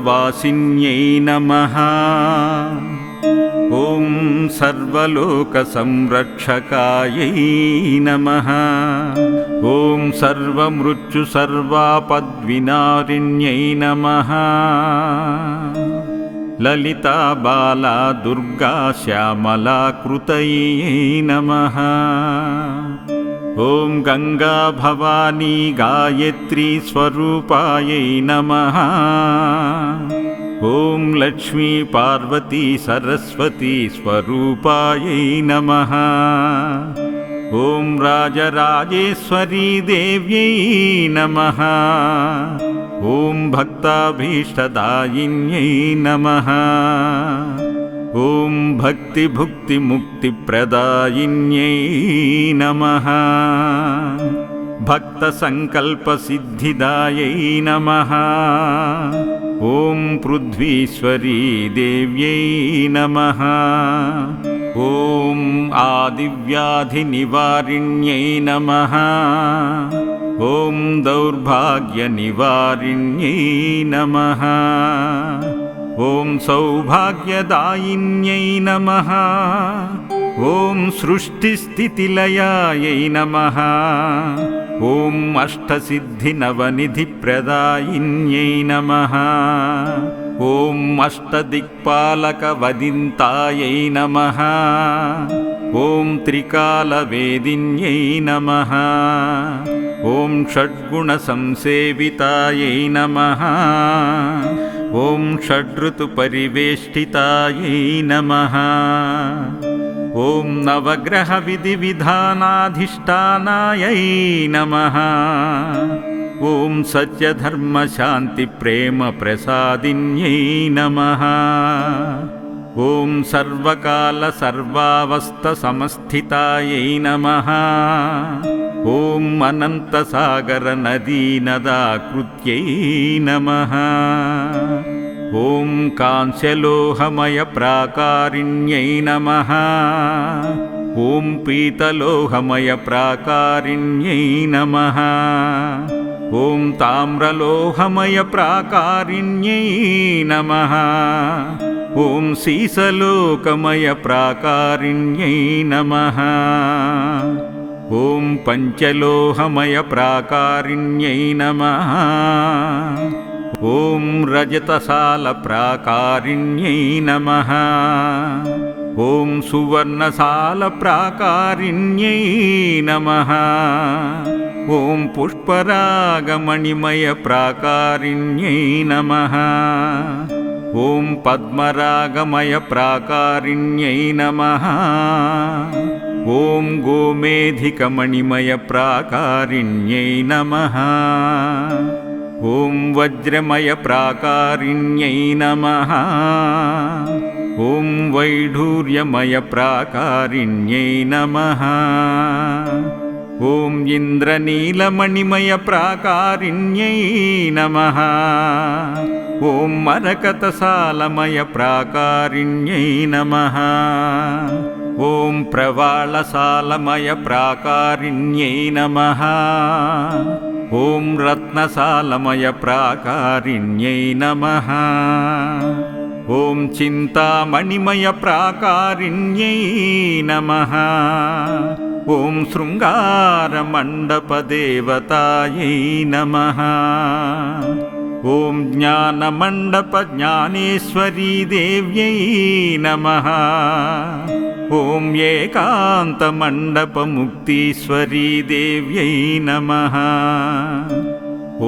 दिव्यलोकवासिन्यै नमः। ॐ सर्वलोकसंरक्षकायै नमः। ॐ सर्वमृत्युसर्वापद्विनारिण्यै नमः। ललिता बाला दुर्गा श्यामला कृतयै नमः ॐ गङ्गा भवानी गायत्री स्वरूपायै नमः। ॐ लक्ष्मी पार्वती सरस्वती स्वरूपायै नमः। ॐ राजराजेश्वरी देव्यै नमः। ॐ भक्ताभीष्टदायिन्यै नमः ॐ भक्तिभुक्तिमुक्तिप्रदायिन्यै नमः। भक्तसङ्कल्पसिद्धिदायै नमः। ॐ पृथ्वीश्वरी देव्यै नमः। ॐ आदिव्याधिनिवारिण्यै नमः। ॐ दौर्भाग्यनिवारिण्यै नमः ॐ सौभाग्यदायिन्यै नमः। ॐ सृष्टिस्थितिलयायै नमः। ॐ अष्टसिद्धिनवनिधिप्रदायिन्यै नमः। ॐ अष्टदिक्पालकवदिन्तायै नमः। ॐ त्रिकालवेदिन्यै नमः। ॐ षड्गुणसंसेवितायै नमः ॐ षडृतुपरिवेष्टितायै नमः। ॐ नवग्रहविधिविधानाधिष्ठानायै नमः। ॐ सत्यधर्मशान्तिप्रेमप्रसादिन्यै नमः। ॐ सर्वकालसर्वावस्थसमस्थितायै नमः ॐ अनन्तसागरनदीनदाकृत्यै नमः ॐ कांस्यलोहमयप्राकारिण्यै नमः ॐ पीतलोहमयप्राकारिण्यै नमः ॐ ताम्रलोहमयप्राकारिण्यै नमः ॐ सीसलोकमयप्राकारिण्यै नमः ॐ पञ्चलोहमयप्राकारिण्यै नमः। ॐ रजतसालप्राकारिण्यै नमः। ॐ सुवर्णसालप्राकारिण्यै नमः। ॐ पुष्परागमणिमयप्राकारिण्यै नमः। ॐ पद्मरागमयप्राकारिण्यै नमः ॐ गोमेधिकमणिमयप्राकारिण्यै नमः। ॐ वज्रमयप्राकारिण्यै नमः। ॐ वैढूर्यमयप्राकारिण्यै नमः। ॐ इन्द्रनीलमणिमयप्राकारिण्यै नमः। ॐ मरकतसालमयप्राकारिण्यै नमः ॐ प्रवाळसालमयप्राकारिण्यै नमः। ॐ रत्नसालमयप्राकारिण्यै नमः। ॐ चिन्तामणिमयप्राकारिण्यै नमः। ॐ शृङ्गारमण्डपदेवतायै नमः। ॐ ज्ञानमण्डपज्ञानेश्वरी देव्यै नमः ॐ एकान्तमण्डपमुक्तीश्वरी देव्यै नमः।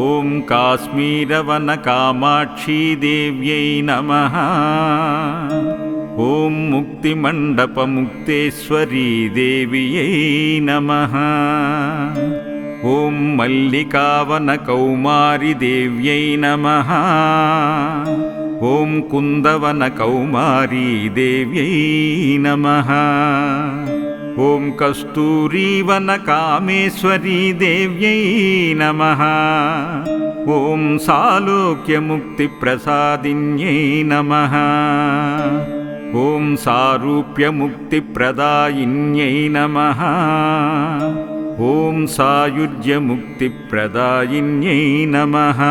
ॐ काश्मीरवनकामाक्षी देव्यै नमः। ॐ मुक्तिमण्डपमुक्तेश्वरी देव्यै नमः। ॐ मल्लिकावनकौमारि देव्यै नमः ॐ कुन्दवनकौमारी देव्यै नमः। ॐ कस्तूरीवनकामेश्वरी देव्यै नमः। ॐ सालोक्यमुक्तिप्रसादिन्यै नमः। ॐ सारूप्यमुक्तिप्रदायिन्यै नमः। ॐ सायुज्यमुक्तिप्रदायिन्यै नमः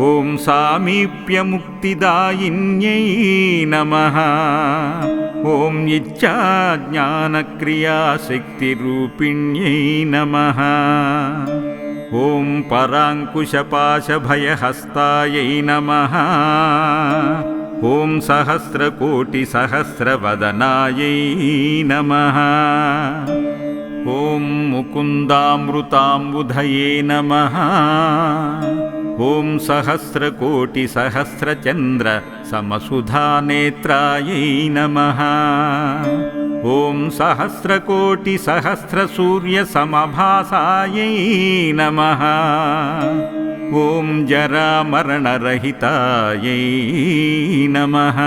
ॐ सामीप्यमुक्तिदायिन्यै नमः। ॐ इच्छाज्ञानक्रियाशक्तिरूपिण्यै नमः। ॐ पराङ्कुशपाशभयहस्तायै नमः। ॐ सहस्रकोटिसहस्रवदनायै नमः। ॐ मुकुन्दामृताम्बुधये नमः ॐ सहस्रकोटिसहस्रचन्द्र समसुधानेत्रायै नमः। ॐ सहस्रकोटिसहस्रसूर्यसमभासायै नमः। ॐ जरामरणरहितायै नमः।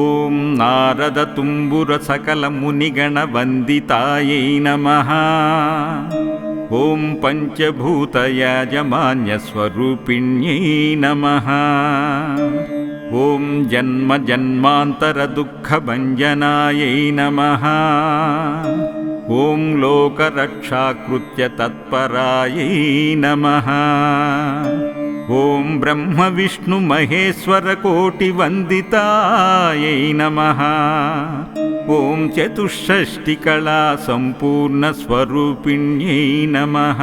ॐ नारदतुम्बुरसकलमुनिगणवन्दितायै नमः ॐ पञ्चभूतयाजमान्यस्वरूपिण्यै नमः। ॐ जन्मजन्मान्तरदुःखभञ्जनायै नमः। ॐ लोकरक्षाकृत्य तत्परायै नमः ॐ ब्रह्मविष्णुमहेश्वरकोटिवन्दितायै नमः। ॐ चतुष्षष्टिकला सम्पूर्णस्वरूपिण्यै नमः।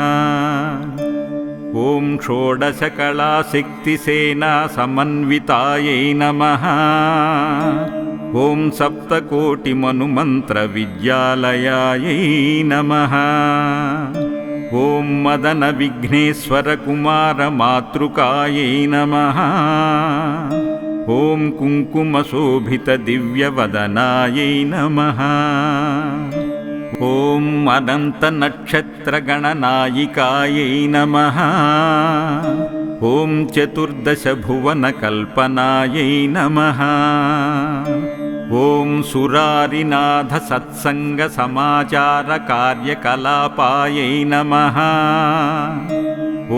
ॐ षोडशकलाशक्तिसेना समन्वितायै नमः। ॐ सप्तकोटिमनुमन्त्रविद्यालयायै नमः ॐ मदनविघ्नेश्वरकुमारमातृकायै नमः। ॐ कुङ्कुमशोभितदिव्यवदनायै नमः। ॐ अनन्तनक्षत्रगणनायिकायै नमः। ॐ चतुर्दशभुवनकल्पनायै नमः ॐ सुरारिनाथसत्सङ्गसमाचारकार्यकलापायै नमः।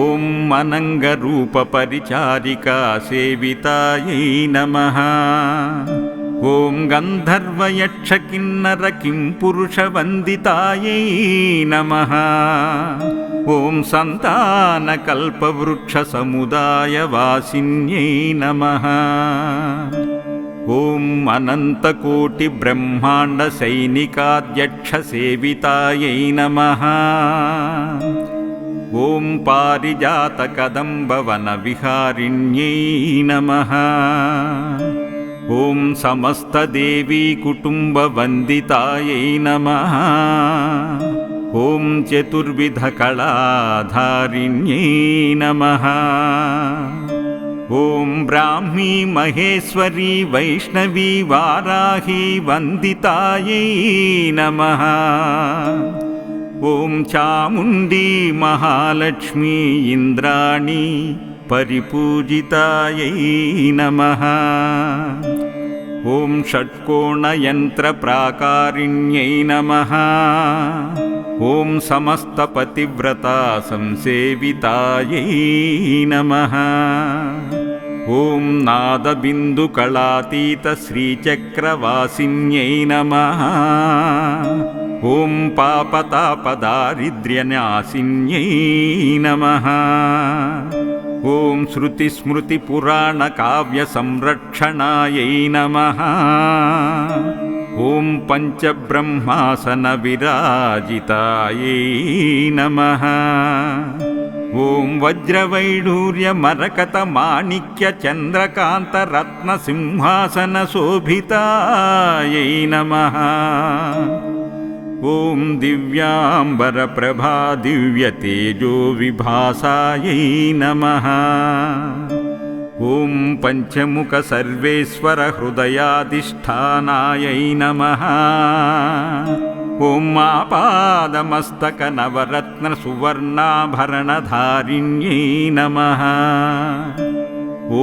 ॐ अनङ्गरूपपरिचारिकासेवितायै नमः। ॐ गन्धर्वयक्षकिन्नरकिंपुरुषवन्दितायै नमः। ॐ सन्तानकल्पवृक्षसमुदायवासिन्यै नमः ॐ अनन्तकोटिब्रह्माण्डसैनिकाध्यक्षसेवितायै नमः। ॐ पारिजातकदम्बवनविहारिण्यै नमः। ॐ समस्तदेवीकुटुम्बवन्दितायै नमः। ॐ चतुर्विधकलाधारिण्यै नमः ॐ ब्राह्मी महेश्वरी वैष्णवी वाराही वन्दितायै नमः। ॐ चामुण्डी महालक्ष्मी इन्द्राणी परिपूजितायै नमः। ॐ षट्कोणयन्त्रप्राकारिण्यै नमः। ॐ समस्तपतिव्रता संसेवितायै नमः ॐ नादबिन्दुकलातीतश्रीचक्रवासिन्यै नमः। ॐ पापतापदारिद्र्यनाशिन्यै नमः। ॐ श्रुतिस्मृतिपुराणकाव्यसंरक्षणायै नमः। ॐ पञ्चब्रह्मासनविराजितायै नमः ॐ वज्रवैढूर्यमरकतमाणिक्यचन्द्रकान्तरत्नसिंहासनशोभितायै नमः। ॐ दिव्याम्बरप्रभा दिव्यतेजो विभासायै नमः। ॐ पञ्चमुखसर्वेश्वरहृदयाधिष्ठानायै नमः ॐ आपादमस्तकनवरत्नसुवर्णाभरणधारिण्यै नमः।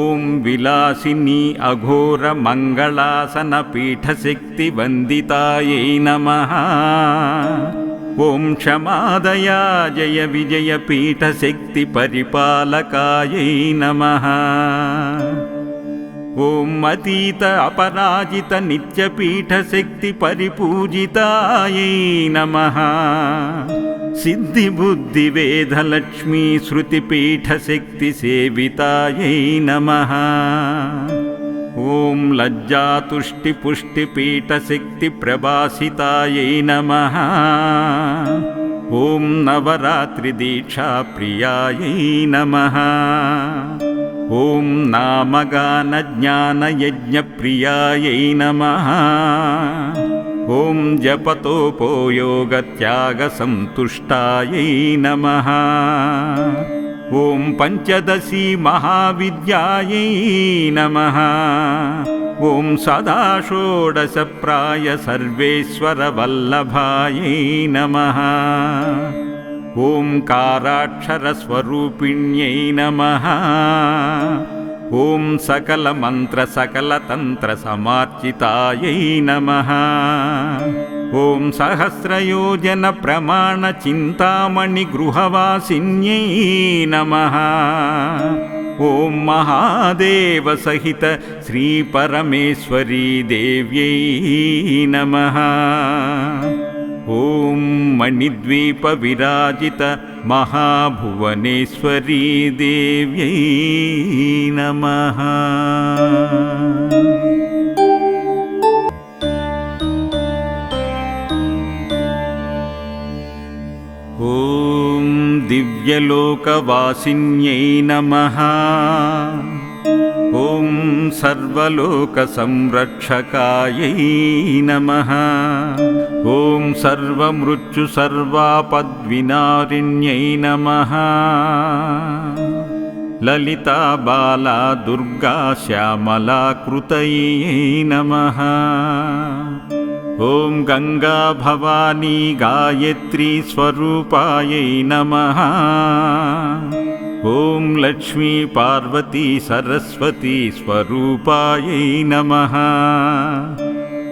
ॐ विलासिनी अघोरमङ्गलासनपीठशक्तिवन्दितायै नमः। ॐ क्षमादया जय विजयपीठशक्तिपरिपालकायै नमः ॐ अतीत अपराजित नित्यपीठशक्तिपरिपूजितायै नमः। सिद्धिबुद्धिवेदलक्ष्मी श्रुतिपीठशक्तिसेवितायै नमः। ॐ लज्जातुष्टिपुष्टिपीठशक्तिप्रभासितायै नमः। ॐ नवरात्रिदीक्षाप्रियायै नमः ॐ नामगानज्ञानयज्ञप्रियायै नमः। ॐ जपतोपयोगत्यागसन्तुष्टायै नमः। ॐ पञ्चदशी महाविद्यायै नमः। ॐ सदा षोडशप्राय सर्वेश्वरवल्लभायै नमः ओङ्काराक्षरस्वरूपिण्यै नमः। ॐ सकलमन्त्रसकलतन्त्रसमार्चितायै नमः। ॐ सहस्रयोजनप्रमाणचिन्तामणिगृहवासिन्यै नमः। ॐ महादेवसहित श्रीपरमेश्वरी देव्यै नमः ॐ मणिद्वीपविराजित महाभुवनेश्वरी देव्यै नमः। ॐ दिव्यलोकवासिन्यै नमः सर्वलोकसंरक्षकायै नमः। ॐ सर्वमृत्युसर्वापद्विनारिण्यै नमः। ललिता बाला दुर्गा श्यामला कृतयै नमः। ॐ गङ्गा भवानी गायत्री स्वरूपायै नमः ॐ लक्ष्मी पार्वती सरस्वती स्वरूपायै नमः।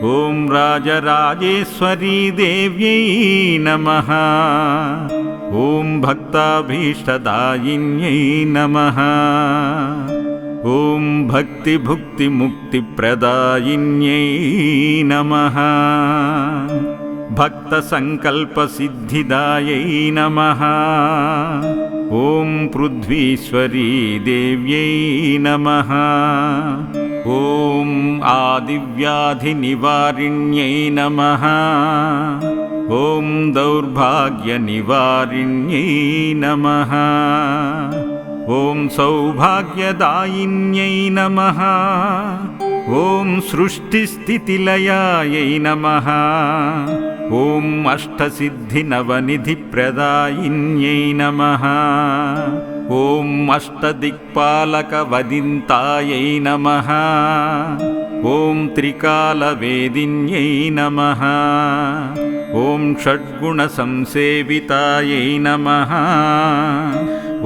ॐ राजराजेश्वरी देव्यै नमः। ॐ भक्ताभीष्टदायिन्यै नमः। ॐ भक्तिभुक्तिमुक्तिप्रदायिन्यै नमः। भक्तसङ्कल्पसिद्धिदायै नमः ॐ पृथ्वीश्वरी देव्यै नमः। ॐ आदिव्याधिनिवारिण्यै नमः। ॐ दौर्भाग्यनिवारिण्यै नमः ॐ सौभाग्यदायिन्यै नमः। ॐ सृष्टिस्थितिलयायै नमः। ॐ अष्टसिद्धिनवनिधिप्रदायिन्यै नमः। ॐ अष्टदिक्पालकवदिन्तायै नमः। ॐ त्रिकालवेदिन्यै नमः। ॐ षड्गुणसंसेवितायै नमः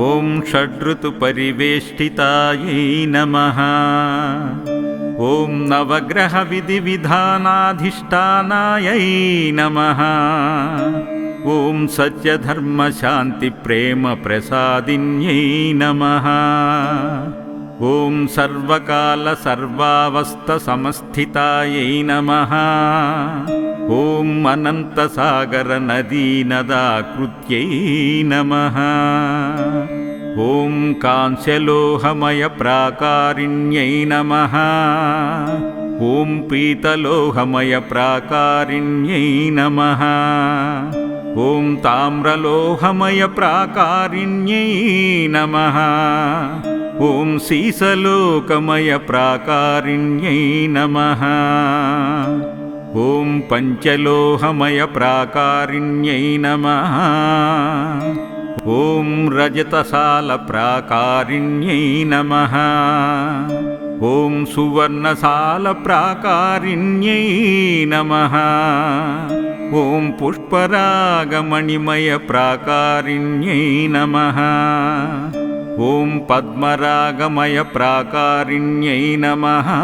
ॐ षडृतुपरिवेष्टितायै नमः। ॐ नवग्रहविधिविधानाधिष्ठानायै नमः। ॐ सत्यधर्मशान्तिप्रेमप्रसादिन्यै नमः। ॐ सर्वकालसर्वावस्थसमस्थितायै नमः। ॐ अनन्तसागरनदीनदाकृत्यै नमः ॐ कांस्यलोहमयप्राकारिण्यै नमः। ॐ पीतलोहमयप्राकारिण्यै नमः। ॐ ताम्रलोहमयप्राकारिण्यै नमः। ॐ सीसलोकमयप्राकारिण्यै नमः। ॐ पञ्चलोहमयप्राकारिण्यै नमः ॐ रजतसालप्राकारिण्यै नमः। ॐ सुवर्णसालप्राकारिण्यै नमः। ॐ पुष्परागमणिमयप्राकारिण्यै नमः। ॐ पद्मरागमयप्राकारिण्यै नमः।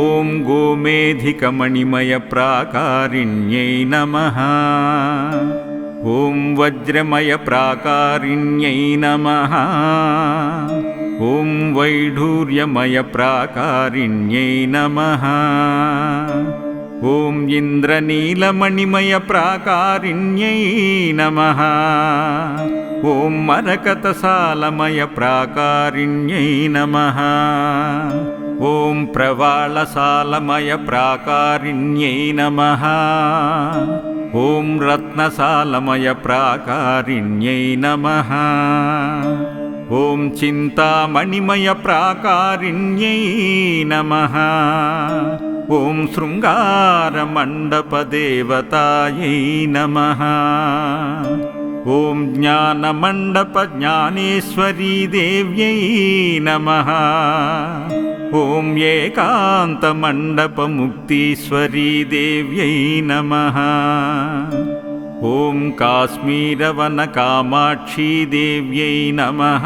ॐ गोमेधिकमणिमयप्राकारिण्यै नमः ॐ वज्रमयप्राकारिण्यै नमः। ॐ वैढूर्यमयप्राकारिण्यै नमः। ॐ इन्द्रनीलमणिमयप्राकारिण्यै नमः। ॐ मरकतसालमयप्राकारिण्यै नमः। ॐ प्रवाळसालमयप्राकारिण्यै नमः ॐ रत्नसालमयप्राकारिण्यै नमः। ॐ चिन्तामणिमयप्राकारिण्यै नमः। ॐ शृङ्गारमण्डपदेवतायै नमः। ॐ ज्ञानमण्डपज्ञानेश्वरी देव्यै नमः ॐ एकान्तमण्डपमुक्तीश्वरी देव्यै नमः। ॐ काश्मीरवनकामाक्षी देव्यै नमः।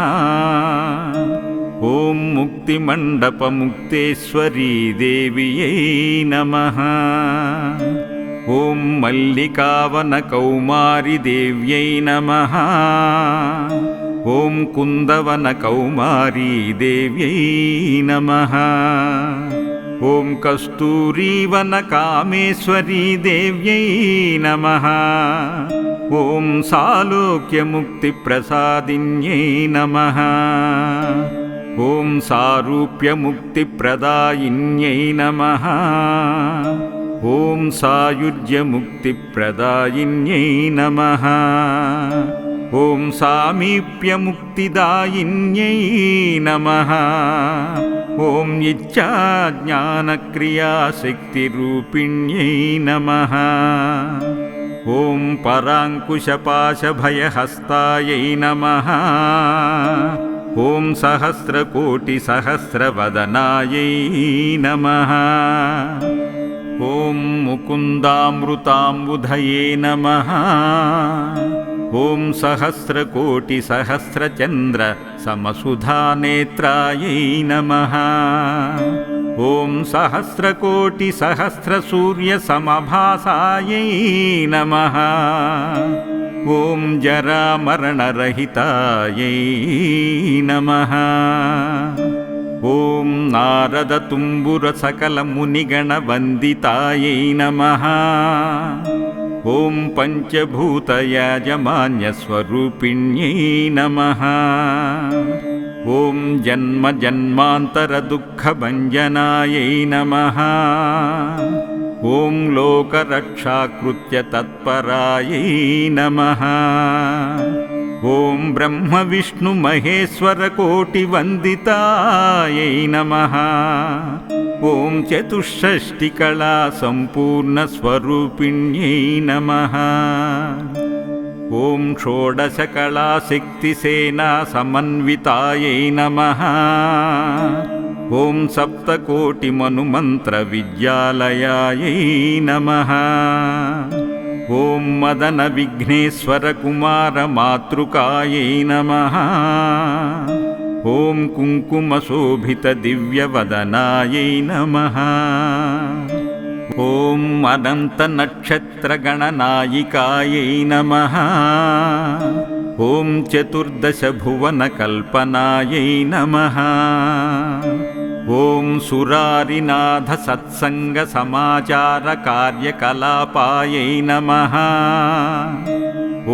ॐ मुक्तिमण्डपमुक्तेश्वरी देव्यै नमः। ॐ मल्लिकावनकौमारि देव्यै नमः ॐ कुन्दवनकौमारी देव्यै नमः। ॐ कस्तूरीवनकामेश्वरी देव्यै नमः। ॐ सालोक्यमुक्तिप्रसादिन्यै नमः। ॐ सारूप्यमुक्तिप्रदायिन्यै नमः। ॐ सायुज्यमुक्तिप्रदायिन्यै नमः ॐ सामीप्यमुक्तिदायिन्यै नमः। ॐ इच्छाज्ञानक्रियाशक्तिरूपिण्यै नमः। ॐ पराङ्कुशपाशभयहस्तायै नमः। ॐ सहस्रकोटिसहस्रवदनायै नमः। ॐ मुकुन्दामृताम्बुधये नमः ॐ सहस्रकोटिसहस्रचन्द्र समसुधानेत्रायै नमः। ॐ सहस्रकोटिसहस्रसूर्यसमभासायै नमः। ॐ जरामरणरहितायै नमः। ॐ नारदतुम्बुरसकलमुनिगणवन्दितायै नमः ॐ पञ्चभूतयाजमान्यस्वरूपिण्यै नमः। ॐ जन्मजन्मान्तरदुःखभञ्जनायै नमः। ॐ लोकरक्षाकृत्य तत्परायै नमः ॐ ब्रह्मविष्णुमहेश्वरकोटिवन्दितायै नमः। ॐ चतुष्षष्टिकलासम्पूर्णस्वरूपिण्यै नमः। ॐ षोडशकलाशक्तिसेनासमन्वितायै नमः। ॐ सप्तकोटिमनुमन्त्रविद्यालयायै नमः ॐ मदनविघ्नेश्वरकुमारमातृकायै नमः। ॐ कुङ्कुमशोभितदिव्यवदनायै नमः। ॐ अनन्तनक्षत्रगणनायिकायै नमः। ॐ चतुर्दशभुवनकल्पनायै नमः ॐ सुरारिनाथसत्सङ्गसमाचारकार्यकलापायै नमः।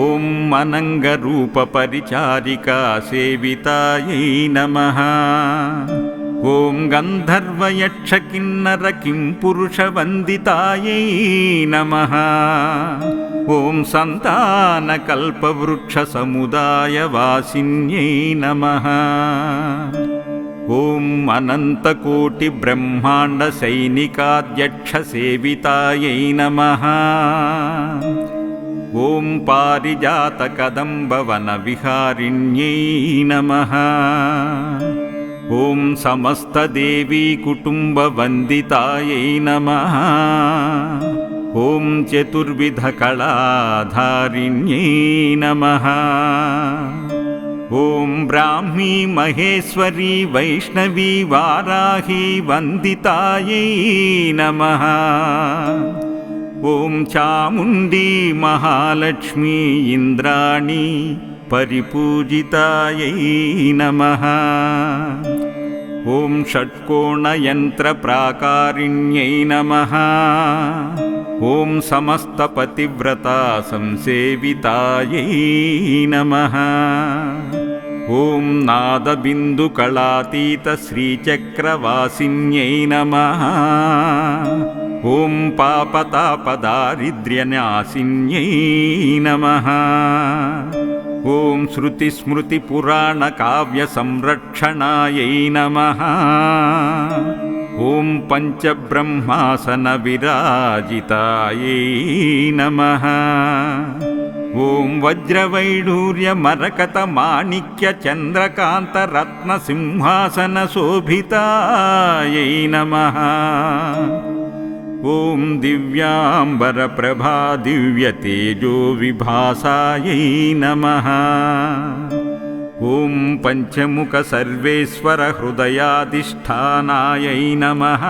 ॐ अनङ्गरूपपरिचारिकासेवितायै नमः। ॐ गन्धर्वयक्षकिन्नरकिंपुरुषवन्दितायै नमः। ॐ सन्तानकल्पवृक्षसमुदायवासिन्यै नमः ॐ अनन्तकोटिब्रह्माण्डसैनिकाध्यक्षसेवितायै नमः। ॐ पारिजातकदम्बवनविहारिण्यै नमः। ॐ समस्तदेवीकुटुम्बवन्दितायै नमः। ॐ चतुर्विधकलाधारिण्यै नमः ॐ ब्राह्मी महेश्वरी वैष्णवी वाराही वन्दितायै नमः। ॐ चामुण्डी महालक्ष्मी इन्द्राणी परिपूजितायै नमः। ॐ षट्कोणयन्त्रप्राकारिण्यै नमः। ॐ समस्तपतिव्रता संसेवितायै नमः ॐ नादबिन्दुकलातीतश्रीचक्रवासिन्यै नमः। ॐ पापतापदारिद्र्यनाशिन्यै नमः। ॐ श्रुतिस्मृतिपुराणकाव्यसंरक्षणायै नमः। ॐ पञ्चब्रह्मासनविराजितायै नमः ॐ वज्रवैडूर्यमरकतमाणिक्यचन्द्रकान्तरत्नसिंहासनशोभितायै नमः। ॐ दिव्याम्बरप्रभा दिव्यतेजो विभासायै नमः। ॐ पञ्चमुखसर्वेश्वरहृदयाधिष्ठानायै नमः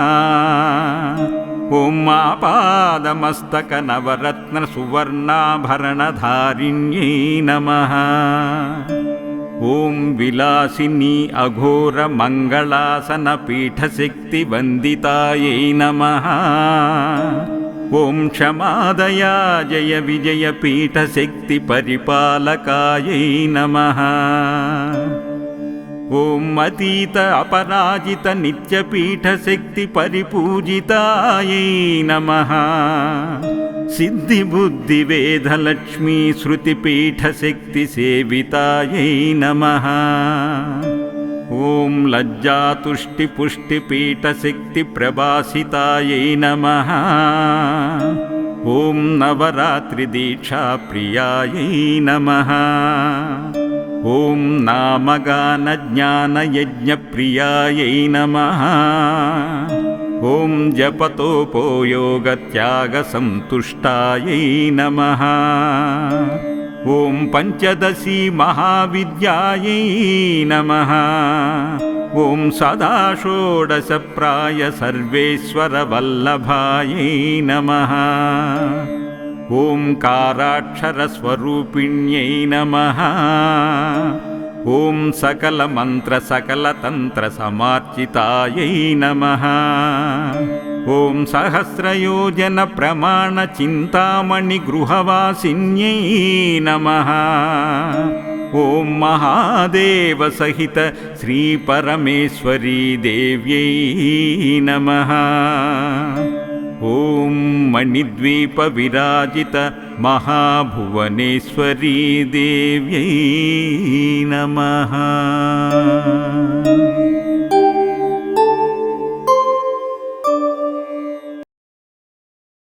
ॐ नमः। ॐ विलासिनी अघोरमङ्गलासनपीठशक्तिवन्दितायै नमः। ॐ क्षमादया जय विजयपीठशक्तिपरिपालकायै नमः ॐ अतीत अपराजित नित्यपीठशक्तिपरिपूजितायै नमः। सिद्धिबुद्धिवेदलक्ष्मी श्रुतिपीठशक्तिसेवितायै नमः। ॐ लज्जातुष्टिपुष्टिपीठशक्तिप्रभासितायै नमः। ॐ नवरात्रिदीक्षाप्रियायै नमः ॐ नामगानज्ञानयज्ञप्रियायै नमः। ॐ जपतोपयोगत्यागसन्तुष्टायै नमः। ॐ पञ्चदशी महाविद्यायै नमः। ॐ सदा षोडशप्राय सर्वेश्वरवल्लभायै नमः ओङ्काराक्षरस्वरूपिण्यै नमः। ॐ सकलमन्त्रसकलतन्त्रसमार्चितायै नमः। ॐ सहस्रयोजनप्रमाणचिन्तामणिगृहवासिन्यै नमः। ॐ महादेवसहित श्रीपरमेश्वरी देव्यै नमः ॐ मणिद्वीपविराजित महाभुवनेश्वरी देव्यै नमः